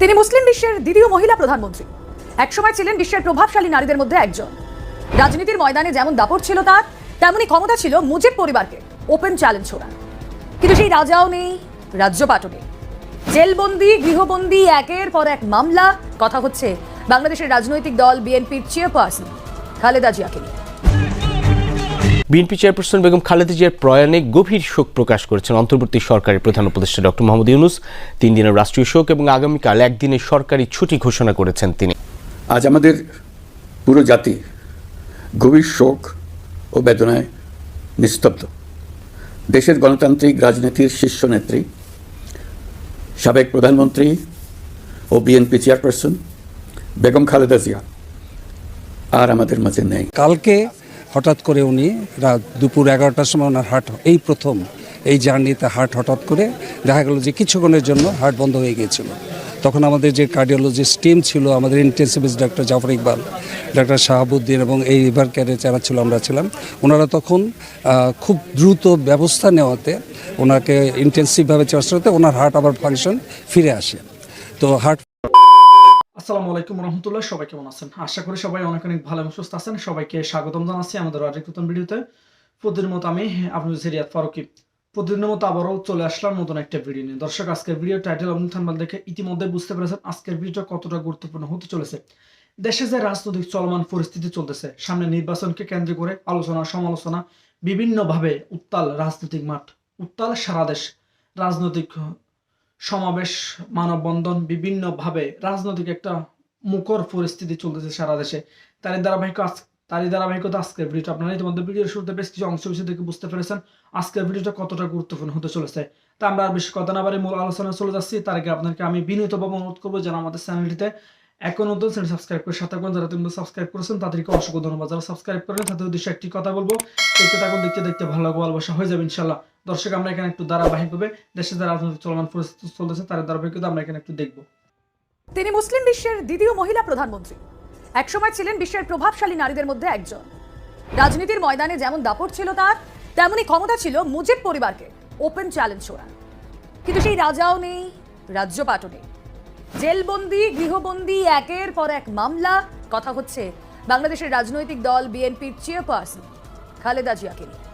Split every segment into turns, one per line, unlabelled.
তিনি মুসলিম বিশ্বের দ্বিতীয় মহিলা প্রধানমন্ত্রী। একসময় ছিলেন বিশ্বের প্রভাবশালী নারীদের মধ্যে একজন। রাজনীতির ময়দানে যেমন দাপট ছিল তার তেমনই ক্ষমতা ছিল মুজিব পরিবারকে ওপেন চ্যালেঞ্জ ছোড়া কিন্তু সেই রাজাও নেই, রাজ্যপাটও নেই। জেলবন্দি, গৃহবন্দি, একের পর এক মামলা, কথা হচ্ছে বাংলাদেশের রাজনৈতিক দল বিএনপির চেয়ারপারসন খালেদা জিয়াকে নিয়ে।
বিএনপি চেয়ারপারসন বেগম খালেদা জিয়ার প্রয়াণে গভীর শোক প্রকাশ করেছেন অন্তর্বর্তী সরকারের প্রধান উপদেষ্টা ডক্টর মোহাম্মদ ইউনুস। তিন দিনের রাষ্ট্রীয় শোক এবং আগামীকাল একদিনের সরকারি ছুটি ঘোষণা করেছেন তিনি।
আজ আমাদের পুরো জাতি গভীর শোক ও বেদনায় নিস্তব্ধ। দেশের গণতান্ত্রিক রাজনীতির শীর্ষ নেত্রী সাবেক প্রধানমন্ত্রী ও বিএনপি চেয়ারপারসন বেগম খালেদা জিয়া আর আমাদের মাঝে নেই।
কালকে হঠাৎ করে উনি রাত দুপুর এগারোটার সময় ওনার হার্ট, এই প্রথম এই জার্নিতে হার্ট হঠাৎ করে দেখা গেল যে কিছুক্ষণের জন্য হার্ট বন্ধ হয়ে গিয়েছিল। তখন আমাদের যে কার্ডিওলজিস্ট টিম ছিল, আমাদের intensivist doctor Jafar Iqbal doctor Shahabuddin এবং এই রিভার কেয়ারে যারা ছিল, আমরা ছিলাম। ওনারা তখন খুব দ্রুত ব্যবস্থা নেওয়াতে ওনাকে ইন্টেন্সিভভাবে চেষ্টা করতে ওনার হার্ট আবার ফাংশন ফিরে আসে। তো হার্ট
আসসালামু আলাইকুম রহমতুল্লাহ, সবাই কেমন আছেন? আশা করি সবাই অনেক অনেক ভালো এবং সুস্থ আছেন। সবাইকে স্বাগতম জানাচ্ছি আমাদের আরেক নতুন ভিডিওতে। প্রতিদিনের মতো আমি আপনাদের সিরিয়াত ফারুকি। প্রতিদিনের মতো আবারও চলে আসলাম নতুন একটা ভিডিও নিয়ে। দর্শক, আজকের ভিডিও টাইটেল এবং থানবাল দেখে ইতিমধ্যে বুঝতে পেরেছেন আজকের ভিডিওটা কতটা গুরুত্বপূর্ণ হতে চলেছে। দেশে যে রাজনৈতিক চলমান পরিস্থিতি চলতেছে, সামনে নির্বাচনকে কেন্দ্র করে আলোচনা, সমালোচনা, বিভিন্নভাবে উত্তাল রাজনৈতিক মাঠ, উত্তাল সারা দেশ রাজনৈতিক সমাবেশ, মানববন্ধন বিভিন্নভাবে রাজনৈতিক একটা মুখর পরিস্থিতি চলতেছে সারা দেশে। তারই ধারাবাহিক তারই ধারাবাহিকতা আজকের ভিডিওটা। আপনারা ইতিমধ্যে ভিডিওর শুরুতে বেশ কিছু অংশ বিষয় দেখে বুঝতে পেরেছেন আজকের ভিডিওটা কতটা গুরুত্বপূর্ণ হতে চলেছে। তা আমরা আর বেশি কথা না বাড়ি মূল আলোচনা চলে যাচ্ছি। তার আগে আপনাকে আমি বিনীতভাবে অনুরোধ করব যেন আমাদের চ্যানেলটিতে এখন নতুন চ্যানেল সাবস্ক্রাইব করে সাথে থাকুন। যারা তুমি সাবস্ক্রাইব করেছেন, তাদেরকে অসংখ্য ধন্যবাদ। যারা সাবস্ক্রাইব করেন তাদের উদ্দেশ্যে একটি কথা বলব। দেখতে থাকুন, দেখতে দেখতে ভালো ভালোবাসা হয়ে যাবে ইনশাল্লাহ দর্শক, আমরা এখানে একটু ধারাবাহিকভাবে দেশে যে রাজনৈতিক চলমান পরিস্থিতি চলতেছে, তার ধারাবাহিকতা আমরা এখানে একটু দেখব।
তিনি মুসলিম বিশ্বের দ্বিতীয় মহিলা প্রধানমন্ত্রী। একসময় ছিলেন বিশ্বের প্রভাবশালী নারীদের মধ্যে একজন। রাজনীতির ময়দানে যেমন দাপট ছিল তার তেমনই ক্ষমতা ছিল মুজিব পরিবারকে ওপেন চ্যালেঞ্জ ছোড়া কিন্তু সেই রাজাও নেই, রাজ্যপাটও নেই। জেলবন্দি, গৃহবন্দি, একের পর এক মামলা, কথা হচ্ছে বাংলাদেশের রাজনৈতিক দল বিএনপির চেয়ারপারসন খালেদা জিয়াকে নিয়ে।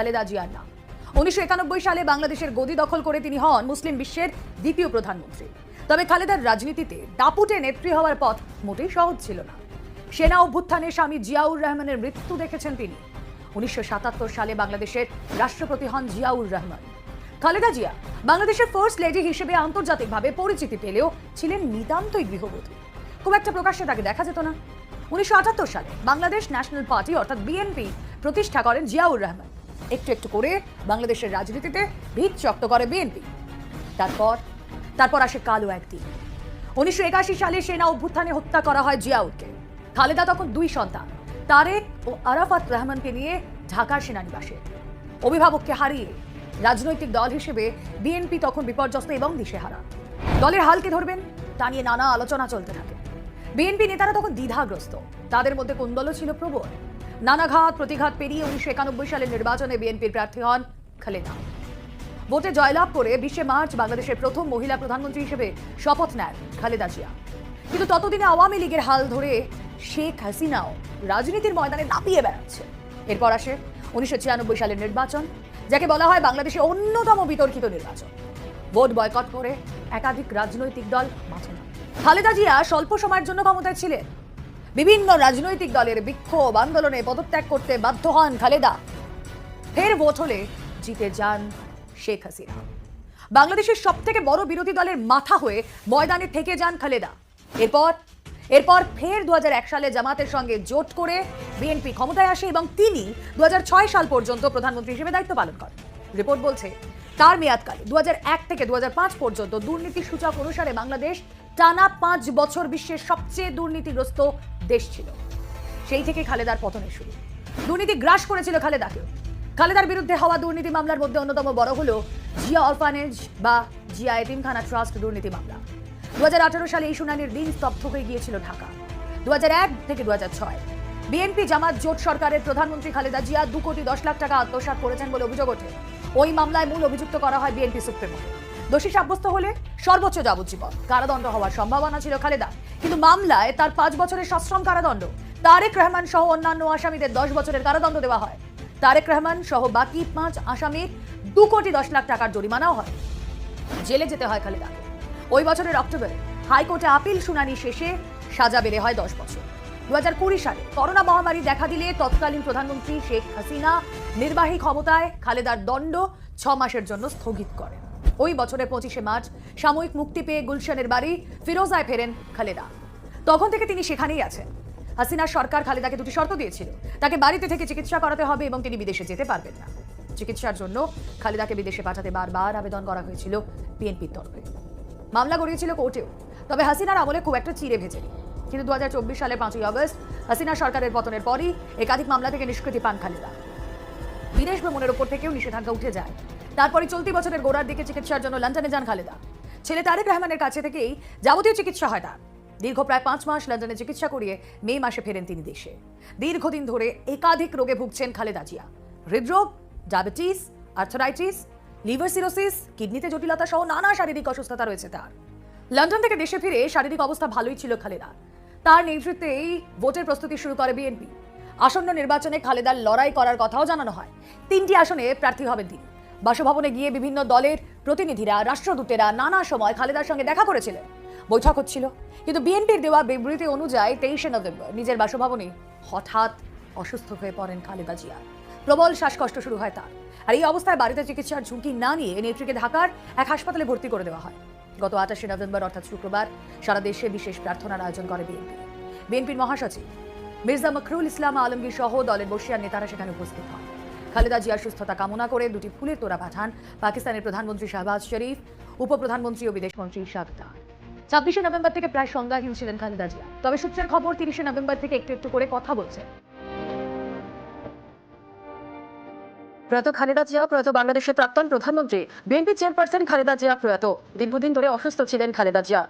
খালেদা জিয়ার নাম। উনিশশো একানব্বই সালে বাংলাদেশের গদি দখল করে তিনি হন মুসলিম বিশ্বের দ্বিতীয় প্রধানমন্ত্রী। তবে খালেদার রাজনীতিতে দাপুটে নেত্রী হওয়ার পথ মোটেই সহজ ছিল না। সেনা অভ্যুত্থানে স্বামী জিয়াউর রহমানের মৃত্যু দেখেছেন তিনি। উনিশশো সাতাত্তর সালে বাংলাদেশের রাষ্ট্রপতি হন জিয়াউর রহমান। খালেদা জিয়া বাংলাদেশের ফার্স্ট লেডি হিসেবে আন্তর্জাতিকভাবে পরিচিতি পেলেও ছিলেন নিতান্তই গৃহবধূ। খুব একটা প্রকাশ্যে তাকে দেখা যেত না। উনিশশো আটাত্তর সালে বাংলাদেশ ন্যাশনাল পার্টি অর্থাৎ বিএনপি প্রতিষ্ঠা করেন জিয়াউর রহমান। একটু একটু করে বাংলাদেশের রাজনীতিতে ভিত শক্ত করে বিএনপি। তারপর তারপর আসে কালো একদিন। উনিশশো একাশি সালে সেনা অভ্যুত্থানে হত্যা করা হয় জিয়াউরকে। খালেদা তখন দুই সন্তান, তারেক ও আরাফাত রহমানকে নিয়ে ঢাকার সেনানিবাসে। অভিভাবককে হারিয়ে রাজনৈতিক দল হিসেবে বিএনপি তখন বিপর্যস্ত এবং দিশেহারা। দলের হালকে ধরবেন, তা নিয়ে নানা আলোচনা চলতে থাকে। বিএনপি নেতারা তখন দ্বিধাগ্রস্ত। তাদের মধ্যে কোন্দল ছিল প্রবল? নানাঘাত প্রতিঘাত পেরিয়ে উনিশশো একানব্বই সালের নির্বাচনে বিএনপির প্রার্থী হন খালেদা। ভোটে জয়লাভ করে বিশে মার্চ বাংলাদেশের প্রথম মহিলা প্রধানমন্ত্রী হিসেবে শপথ নেন খালেদা জিয়া। কিন্তু ততদিনে আওয়ামী লীগের হাল ধরে শেখ হাসিনাও রাজনীতির ময়দানে লাপিয়ে বেড়াচ্ছে। এরপর আসে উনিশশো ছিয়ানব্বই সালের নির্বাচন, যাকে বলা হয় বাংলাদেশে অন্যতম বিতর্কিত নির্বাচন। ভোট বয়কট করে একাধিক রাজনৈতিক দল মাঠে খালেদা জিয়া স্বল্প সময়ের জন্য ক্ষমতায় ছিলেন। বিভিন্ন রাজনৈতিক দলের বিক্ষোভ আন্দোলনে পদত্যাগ করতে বাধ্য হন খালেদা। ফের ভোট হলে জিতে যান শেখ হাসিনা। বাংলাদেশের সব থেকে বড় বিরোধী দলের মাথা হয়ে ময়দানে থেকে যান খালেদা। এরপর এরপর ফের দু সালে জামাতের সঙ্গে জোট করে বিএনপি ক্ষমতায় আসে এবং তিনি দু হাজার ছয় সাল পর্যন্ত প্রধানমন্ত্রী হিসেবে দায়িত্ব পালন করেন। রিপোর্ট বলছে, তার মেয়াদকালে দু হাজার এক থেকে দু হাজার পাঁচ পর্যন্ত দুর্নীতি সূচক অনুসারে বাংলাদেশ টানা পাঁচ বছর বিশ্বের সবচেয়ে দুর্নীতিগ্রস্ত দেশ ছিল। সেই থেকে খালেদার পতনের শুরু। দুর্নীতি গ্রাস করেছিল খালেদাকে। খালেদার বিরুদ্ধে হওয়া দুর্নীতি মামলার মধ্যে অন্যতম বড় হলো জিয়া অরফানেজ বা জিয়া এতিমখানা ট্রাস্ট দুর্নীতি মামলা। দু হাজার আঠারো সালে এই শুনানির দিন স্তব্ধ হয়ে গিয়েছিল ঢাকা। দু হাজার এক থেকে দু হাজার ছয়। বিএনপি, জামাত, জোট সরকারের প্রধানমন্ত্রী খালেদা জিয়া দু কোটি দশ লাখ টাকা আত্মসাৎ করেছেন বলে অভিযোগ ওঠে। ওই মামলায় মূল অভিযুক্ত করা হয় বিএনপি সুপ্রিমোকে দোষী সাব্যস্ত হলে সর্বোচ্চ যাবজ্জীবন। কারাদণ্ড হওয়ার সম্ভাবনা ছিল খালেদা কিন্তু মামলায় তার পাঁচ বছরের সশ্রম কারাদণ্ড। তারেক রহমান সহ অন্যান্য আসামিদের দশ বছরের কারাদণ্ড দেওয়া হয়। তারেক রহমান সহ বাকি পাঁচ আসামির দু কোটি দশ লাখ টাকার জরিমানাও হয়। জেলে যেতে হয় খালেদাকে। ওই বছরের অক্টোবরে হাইকোর্টে আপিল শুনানি শেষে সাজা বেড়ে হয় দশ বছর। দু হাজার কুড়ি সালে করোনা মহামারী দেখা দিলে তৎকালীন প্রধানমন্ত্রী শেখ হাসিনা নির্বাহী ক্ষমতায় খালেদার দণ্ড ছ মাসের জন্য স্থগিত করেন। ওই বছরের পঁচিশে মার্চ সাময়িক মুক্তি পেয়ে গুলশানের বাড়ি ফিরোজায় ফেরেন খালেদা। তখন থেকে তিনি সেখানেই আছেন। হাসিনার সরকার খালেদাকে দুটি শর্ত দিয়েছিল। তাকে বাড়িতে থেকে চিকিৎসা করাতে হবে এবং তিনি বিদেশে যেতে পারবেন না। চিকিৎসার জন্য খালেদাকে বিদেশে পাঠাতে বারবার আবেদন করা হয়েছিল বিএনপির তরফে। মামলা গড়িয়েছিল কোর্টেও। তবে হাসিনার আমলে খুব একটা চিড়ে ভেজেনি। কিন্তু দু সালের পাঁচই আগস্ট হাসিনা সরকারের পতনের পরই একাধিক মামলা থেকে নিষ্কৃতি পান খালেদা। বিদেশ ভ্রমণের ওপর থেকেও নিষেধাজ্ঞা উঠে যায়। তারপরে চলতি বছরের গোড়ার দিকে চিকিৎসার জন্য লন্ডনে যান খালেদা। ছেলে তারেক রহমানের কাছে থেকেই যাবতীয় চিকিৎসা হয় তার। দীর্ঘ প্রায় পাঁচ মাস লন্ডনে চিকিৎসা করিয়ে মে মাসে ফেরেন তিনি দেশে। দীর্ঘদিন ধরে একাধিক রোগে ভুগছেন খালেদা জিয়া। হৃদরোগ, ডায়াবেটিস, আর্থারাইটিস, লিভার সিরোসিস, কিডনিতে জটিলতা সহ নানা শারীরিক অসুস্থতা রয়েছে তার। লন্ডন থেকে দেশে ফিরে শারীরিক অবস্থা ভালোই ছিল খালেদা। তার নেতৃত্বেই ভোটের প্রস্তুতি শুরু করে বিএনপি। আসন্ন নির্বাচনে খালেদার লড়াই করার কথাও জানানো হয়। তিনটি আসনে প্রার্থী হবেন তিনি। বাসভবনে গিয়ে বিভিন্ন দলের প্রতিনিধিরা, রাষ্ট্রদূতেরা নানা সময় খালেদার সঙ্গে দেখা করেছিলেন। বৈঠক হচ্ছিল। কিন্তু বিএনপির দেওয়া বিবৃতি অনুযায়ী তেইশে নভেম্বর নিজের বাসভবনে হঠাৎ অসুস্থ হয়ে পড়েন খালেদা জিয়া। প্রবল শ্বাসকষ্ট শুরু হয় তার। আর এই অবস্থায় বাড়িতে চিকিৎসার ঝুঁকি না নিয়ে নেত্রীকে ঢাকার এক হাসপাতালে ভর্তি করে দেওয়া হয়। গত আঠাশে নভেম্বর, অর্থাৎ শুক্রবার, সারা দেশে বিশেষ প্রার্থনার আয়োজন করে বিএনপি। বিএনপির মহাসচিব মির্জা মখরুল ইসলাম আলমগীর সহ দলের বসিয়ার নেতারা সেখানে উপস্থিত হন। খালেদা জিয়ার সুস্থতা কামনা করে দুটি ফুলের তোড়া পাঠান পাকিস্তানের প্রধানমন্ত্রী শাহবাজ শরীফ, উপপ্রধানমন্ত্রী ও বিদেশমন্ত্রী শাকদা ছাব্বিশে নভেম্বর থেকে প্রায় সংজ্ঞাহীন ছিলেন খালেদা জিয়া। তবে সূত্রের খবর, তিরিশে নভেম্বর থেকে একটু একটু করে কথা বলছেন।
প্রয়াত খালেদা জিয়া, প্রয়াত বাংলাদেশের প্রাক্তন প্রধানমন্ত্রী বিএনপি চেয়ারপারসন খালেদা জিয়া প্রয়াত। দীর্ঘদিন ধরে অসুস্থ ছিলেন খালেদা জিয়া।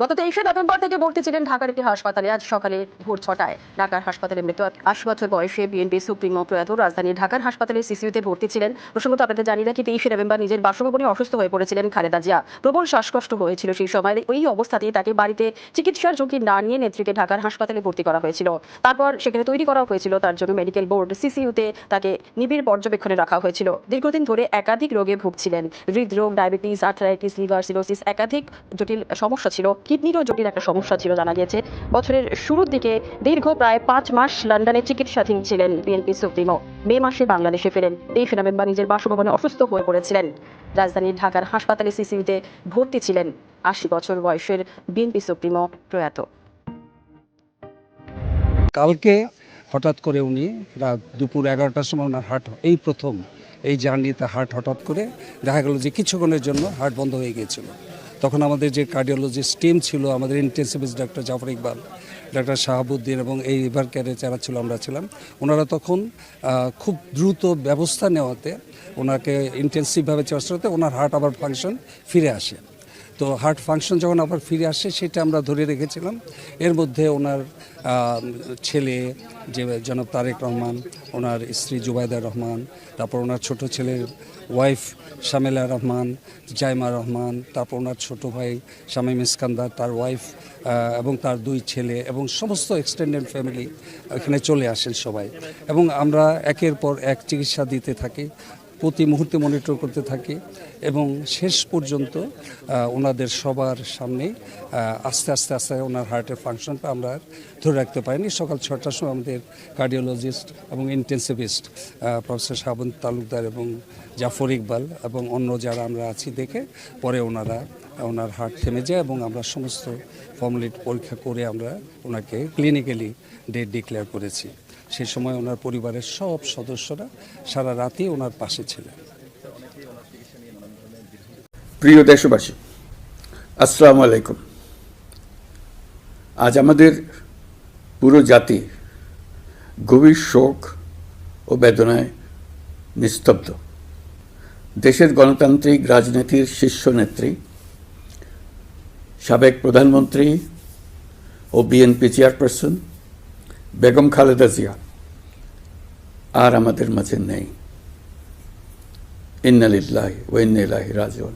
গত তেইশে নভেম্বর থেকে ভর্তি ছিলেন ঢাকার একটি হাসপাতালে। আজ সকালে ভোর ছটায় ঢাকার হাসপাতালে মৃত আশি বছর বয়সে বিএনপি সুপ্রিমো প্রয়াত রাজধানীর ঢাকার হাসপাতালে সিসিউতে ভর্তি ছিলেন প্রসঙ্গত আপনাদের জানি রাখি, তেইশে নভেম্বর নিজের বাসভবনে অসুস্থ হয়ে পড়েছিলেন খালেদা জিয়া। প্রবল শ্বাসকষ্ট হয়েছিল সেই সময়। ওই অবস্থাতেই তাকে বাড়িতে চিকিৎসার ঝুঁকি না নিয়ে নেত্রীকে ঢাকার হাসপাতালে ভর্তি করা হয়েছিল। তারপর সেখানে তৈরি করা হয়েছিল। তার জন্য মেডিকেল বোর্ড, সিসিইউতে তাকে নিবিড় পর্যবেক্ষণে রাখা হয়েছিল। দীর্ঘদিন ধরে একাধিক রোগে ভুগছিলেন। হৃদরোগ, ডায়াবেটিস, আর্থারাইটিস, লিভার সিরোসিস একাধিক জটিল সমস্যা ছিল। কিডনিরও জটিল একটা সমস্যা ছিল, জানা গিয়েছে। বছরের শুরুর দিকে দীর্ঘ প্রায় পাঁচ মাস লন্ডনে চিকিৎসাধীন ছিলেন বিএনপি সুপ্রিমো। মে মাসে বাংলাদেশে ফেরেন। তেইশে নভেম্বর নিজের বাসভবনে অসুস্থ হয়ে পড়েছিলেন। রাজধানীর ঢাকার হাসপাতালে সিসিউতে ভর্তি ছিলেন আশি বছর বয়সের বিএনপি সুপ্রিমো প্রয়াত।
কালকে হঠাৎ করে উনি রাত দুপুর এগারোটার সময় ওনার হার্ট, এই প্রথম এই জার্নিতে হার্ট হঠাৎ করে দেখা গেল যে কিছুক্ষণের জন্য হার্ট বন্ধ হয়ে গিয়েছিল। তখন আমাদের যে কার্ডিওলজিস্ট টিম ছিল, আমাদের intensivist doctor Jafar Iqbal doctor Shahabuddin এবং এই রিভার কেয়ারে যারা ছিল, আমরা ছিলাম। ওনারা তখন খুব দ্রুত ব্যবস্থা নেওয়াতে ওনাকে ইন্টেন্সিভভাবে চর্চাতে ওনার হার্ট আবার ফাংশন ফিরে আসে। তো হার্ট ফাংশন যখন আবার ফিরে আসে, সেটা আমরা ধরে রেখেছিলাম। এর মধ্যে ওনার ছেলে যে জনাব তারেক রহমান, ওনার স্ত্রী জুবাইদা রহমান, তারপর ওনার ছোট ছেলের ওয়াইফ শামেলা রহমান, জাইমা রহমান, তারপর ওনার ছোট ভাই শামীম ইস্কান্দার, তার ওয়াইফ এবং তার দুই ছেলে এবং সমস্ত এক্সটেন্ডেড ফ্যামিলি এখানে চলে আসেন সবাই। এবং আমরা একের পর এক চিকিৎসা দিতে থাকি। প্রতি মুহূর্তে মনিটর করতে থাকি এবং শেষ পর্যন্ত ওনাদের সবার সামনে আস্তে আস্তে আস্তে ওনার হার্টের ফাংশনটা আমরা ধরে রাখতে পারিনি। সকাল ছটার সময় আমাদের কার্ডিওলজিস্ট এবং ইন্টেন্সিভিস্ট প্রফেসর শাবন তালুকদার এবং জাফর ইকবাল এবং অন্য যারা আমরা আছি দেখে পরে ওনারা, ওনার হার্ট থেমে যায় এবং আমরা সমস্ত ফর্মালিটি পরীক্ষা করে আমরা ওনাকে ক্লিনিক্যালি ডেট ডিক্লেয়ার করেছি। সেই সময় ওনার পরিবারের সব সদস্যরা সারা রাতই ওনার পাশে ছিলেন।
প্রিয় দেশবাসী, আসসালামু আলাইকুম। আজ আমাদের পুরো জাতি গভীর শোক ও বেদনায় নিস্তব্ধ। দেশের গণতান্ত্রিক রাজনীতির শীর্ষ নেত্রী, সাবেক প্রধানমন্ত্রী ও বিএনপি চেয়ারপারসন বেগম খালেদা জিয়া, আর আমাদের মাঝে নেই। ইন্নালিল্লাহি ও ইন্নাইলাহি রাজিউন।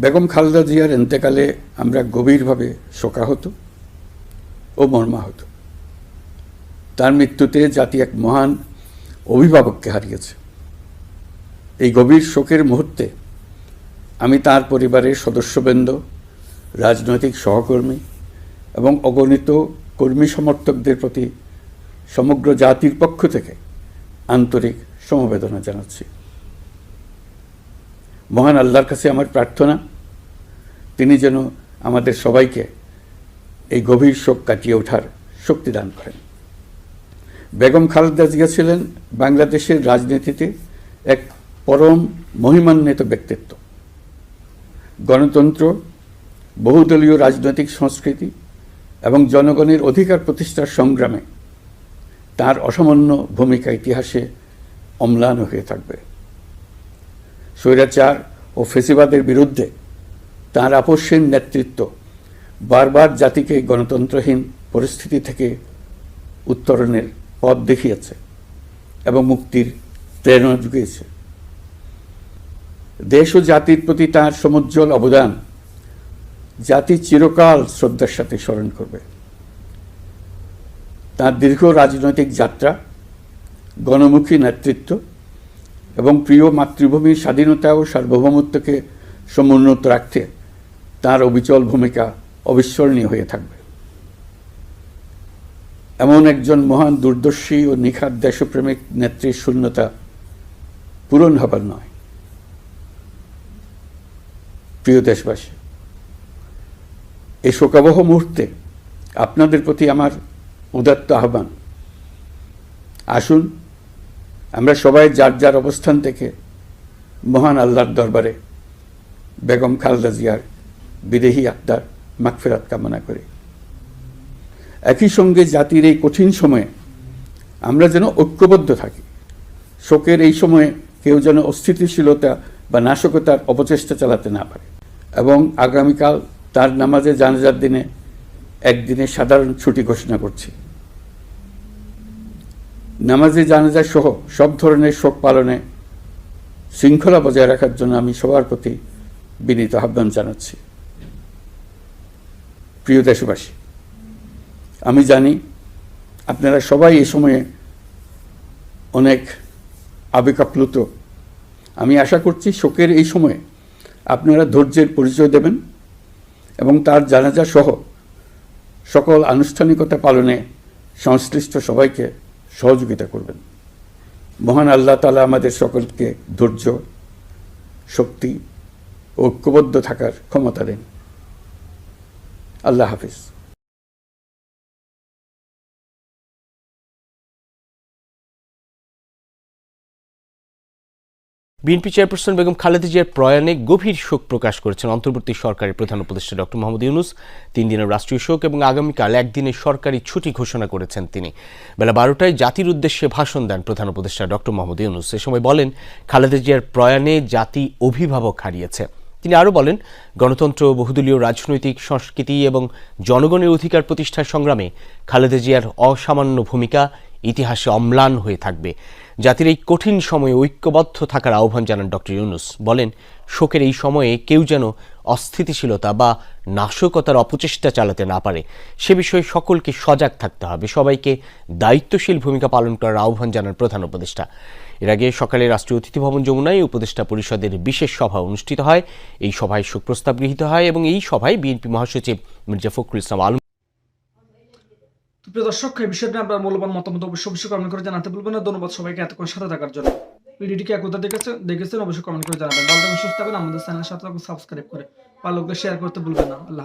বেগম খালেদা জিয়ার এন্তেকালে আমরা গভীরভাবে শোকাহত ও মর্মাহত। তার মৃত্যুতে জাতি এক মহান অভিভাবককে হারিয়েছে। এই গভীর শোকের মুহূর্তে আমি তার পরিবারের সদস্যবৃন্দ, রাজনৈতিক সহকর্মী এবং অগণিত কর্মী সমর্থকদের প্রতি সমগ্র জাতির পক্ষ থেকে আন্তরিক সমবেদনা জানাচ্ছি। মহান আল্লাহর কাছে আমার প্রার্থনা, তিনি যেন আমাদের সবাইকে এই গভীর শোক কাটিয়ে ওঠার শক্তি দান করেন। বেগম খালেদা জিয়া ছিলেন বাংলাদেশের রাজনীতিতে এক পরম মহিমান্বিত ব্যক্তিত্ব। গণতন্ত্র, বহুদলীয় রাজনৈতিক সংস্কৃতি এবং জনগণের অধিকার প্রতিষ্ঠার সংগ্রামে তার অসামান্য ভূমিকা ইতিহাসে অম্লান হয়ে থাকবে। স্বৈরাচার ও ফেসিবাদের বিরুদ্ধে তার আপসীন নেতৃত্ব বারবার জাতিকে গণতন্ত্রহীন পরিস্থিতি থেকে উত্তরণের পথ দেখিয়েছে এবং মুক্তির প্রেরণা জুগিয়েছে দেশ ও জাতির প্রতি তার সমুজ্জ্বল অবদান জাতি চিরকাল শ্রদ্ধার সাথে স্মরণ করবে। তার দীর্ঘ রাজনৈতিক যাত্রা, গণমুখী নেতৃত্ব এবং প্রিয় মাতৃভূমির স্বাধীনতা ও সার্বভৌমত্বকে সমুন্নত রাখতে তার অবিচল ভূমিকা অবিস্মরণীয় হয়ে থাকবে। এমন একজন মহান দূরদর্শী ও নিখাত দেশপ্রেমিক নেত্রীর শূন্যতা পূরণ হবার নয়। প্রিয় দেশবাসী এই শোকাবহ মুহূর্তে আপনাদের প্রতি আমার উদাত্ত আহ্বান। আসুন, আমরা সবাই যার যার অবস্থান থেকে মহান আল্লাহর দরবারে বেগম খালেদা জিয়ার বিদেহী আত্মার মাগফেরাত কামনা করি। একই সঙ্গে জাতির এই কঠিন সময়ে আমরা যেন ঐক্যবদ্ধ থাকি। শোকের এই সময়ে কেউ যেন অস্থিতিশীলতা বা নাশকতার অপচেষ্টা চালাতে না পারে। এবং আগামীকাল তার নামাজে জানাজার দিনে একদিনে সাধারণ ছুটি ঘোষণা করছি। নামাজে জানাজা সহ সব ধরনের শোক পালনে শৃঙ্খলা বজায় রাখার জন্য আমি সবার প্রতি বিনীত আহ্বান জানাচ্ছি। প্রিয় দেশবাসী, আমি জানি আপনারা সবাই এই সময়ে অনেক আবেগাপ্লুত আমি আশা করছি শোকের এই সময়ে আপনারা ধৈর্যের পরিচয় দেবেন। এবং তার জানাজা সহ সকল আনুষ্ঠানিকতা পালনে সংশ্লিষ্ট সবাইকে সহযোগিতা করবেন। মহান আল্লাহ তালা আমাদের সকলকে ধৈর্য, শক্তি ঐক্যবদ্ধ থাকার ক্ষমতা দেন। আল্লাহ হাফিজ।
বিএনপি চেয়ারপারসন বেগম খালেদা জিয়ার প্রয়াণে গভীর শোক প্রকাশ করেছেন অন্তর্বর্তী সরকারের প্রধান উপদেষ্টা ডক্টর মোহাম্মদ ইউনুস। তিন দিনের রাষ্ট্রীয় শোক এবং আগামীকাল একদিনের সরকারি ছুটি ঘোষণা করেছেন তিনি। বেলা বারোটায় জাতির উদ্দেশ্যে ভাষণ দেন প্রধান উপদেষ্টা ডক্টর মোহাম্মদ ইউনুস। এ সময় বলেন, খালেদা জিয়ার প্রয়াণে জাতি অভিভাবক হারিয়েছে। তিনি আরও বলেন, গণতন্ত্র, বহুদলীয় রাজনৈতিক সংস্কৃতি এবং জনগণের অধিকার প্রতিষ্ঠার সংগ্রামে খালেদা জিয়ার অসামান্য ভূমিকা ইতিহাসে অম্লান হয়ে থাকবে। জাতির এই কঠিন সময়ে ঐক্যবদ্ধ থাকার আহ্বান জানান ডক্টর ইউনুস। বলেন, শোকের এই সময়ে কেউ যেন অস্থিতিশীলতা বা নাশকতার অপচেষ্টা চালাতে না পারে, সে বিষয়ে সকলকে সজাগ থাকতে হবে। সবাইকে দায়িত্বশীল ভূমিকা পালন করার আহ্বান জানান প্রধান উপদেষ্টা। এর আগে সকালে রাষ্ট্রীয় অতিথি ভবন যমুনায় উপদেষ্টা পরিষদের বিশেষ সভা অনুষ্ঠিত হয়। এই সভায় শোক প্রস্তাব গৃহীত হয় এবং এই সভায় বিএনপি মহাসচিব মির্জা ফখরুল ইসলাম আলম
প্রিয় দর্শক, এই বিষয়টি আপনার মূল্যবান মতামত অবশ্যই অবশ্যই কমেন্ট করে জানাতে ভুলবেন না। ধন্যবাদ সবাইকে এতক্ষণ সাথে থাকার জন্য। ভিডিওটিকে একতা দেখেছেন দেখেছেন অবশ্যই কমেন্ট করে জানাবেন। ভালো থাকবেন, সুস্থ থাকবেন। আমাদের চ্যানেলের সাথে সাবস্ক্রাইব করে ভালো শেয়ার করতে ভুলবেন না। আল্লাহ।